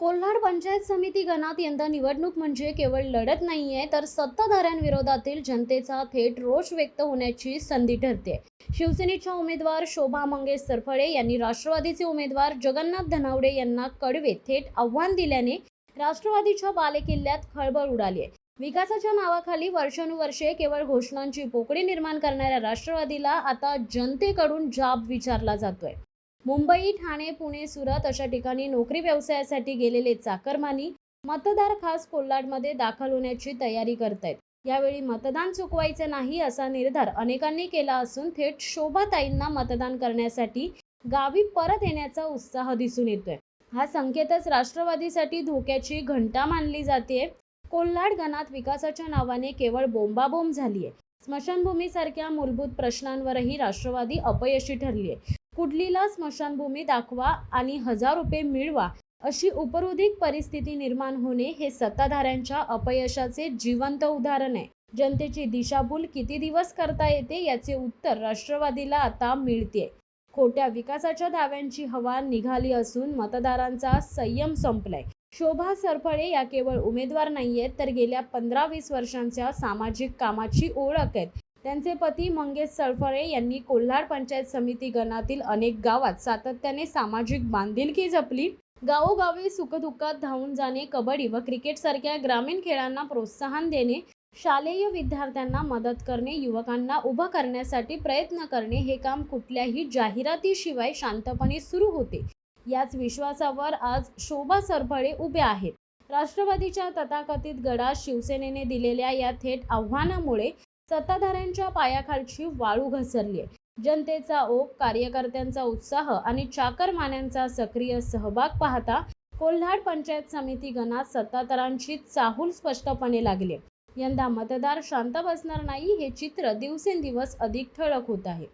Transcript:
कोल्हाड पंचायत समिती गणात यंदा निवडणूक म्हणजे केवळ लढत नाही आहे तर सत्ताधाऱ्यांविरोधातील जनतेचा थेट रोष व्यक्त होण्याची संधी ठरते शिवसेनेच्या उमेदवार शोभा मंगेश सरफळे यांनी राष्ट्रवादीचे उमेदवार जगन्नाथ धनावडे यांना कडवे थेट आव्हान दिल्याने राष्ट्रवादीच्या बालेकिल्ल्यात खळबळ उडाली आहे विकासाच्या नावाखाली वर्षानुवर्षे केवळ घोषणांची पोकळी निर्माण करणाऱ्या राष्ट्रवादीला आता जनतेकडून जाब विचारला जातोय. मुंबई ठाणे पुणे सुरत अशा ठिकाणी नोकरी व्यवसायासाठी गेलेले चाकरमानी मतदार खास कोल्हाडमध्ये दाखल होण्याची तयारी करतायत. यावेळी मतदान चुकवायचे नाही असा निर्धार अनेकांनी केला असून थेट शोभाताईंना मतदान करण्यासाठी गावी परत येण्याचा उत्साह दिसून येतोय. हा संकेतच राष्ट्रवादीसाठी धोक्याची घंटा मानली जाते कोल्हाड गणात विकासाच्या नावाने केवळ बोंबाबोंब झालीय. स्मशानभूमीसारख्या मूलभूत प्रश्नांवरही राष्ट्रवादी अपयशी ठरलीय. कुठलीला स्मशानभूमी दाखवा आणि हजार रुपये मिळवा अशी उपरोधिक परिस्थिती निर्माण होणे हे सत्ताधाऱ्यांच्या अपयशाचे जिवंत उदाहरण आहे. जनतेची दिशाभूल किती दिवस करता येते याचे उत्तर राष्ट्रवादीला आता मिळते खोट्या विकासाच्या दाव्यांची हवा निघाली असून मतदारांचा संयम संपलाय. शोभा सरफळे या केवळ उमेदवार नाहीयेत तर गेल्या पंधरा वीस वर्षांच्या सामाजिक कामाची ओळख आहेत. त्यांचे पती मंगेश सरफळे यांनी कोल्हाड पंचायत समिती गणातील अनेक गावात सातत्याने सामाजिक बांधिलकी जपली. गावोगावी सुखदुःखात धावून जाणे कबड्डी व क्रिकेट सारख्या ग्रामीण खेळांना प्रोत्साहन देणे शालेय विद्यार्थ्यांना मदत करणे युवकांना उभं करण्यासाठी प्रयत्न करणे हे काम कुठल्याही जाहिरातीशिवाय शांतपणे सुरू होते. याच विश्वासावर आज शोभा सरफळे उभे आहेत. राष्ट्रवादीच्या तथाकथित गडात शिवसेनेने दिलेल्या या थेट आव्हानामुळे सत्ताधाऱ्यांच्या पायाखालची वाळू घसरली आहे जनतेचा ओघ कार्यकर्त्यांचा उत्साह आणि चाकरमान्यांचा सक्रिय सहभाग पाहता कोल्हाड पंचायत समिती गणात सत्ताधारांची चाहूल स्पष्टपणे लागली यंदा मतदार शांत बसणार नाही हे चित्र दिवसेंदिवस अधिक ठळक होत आहे.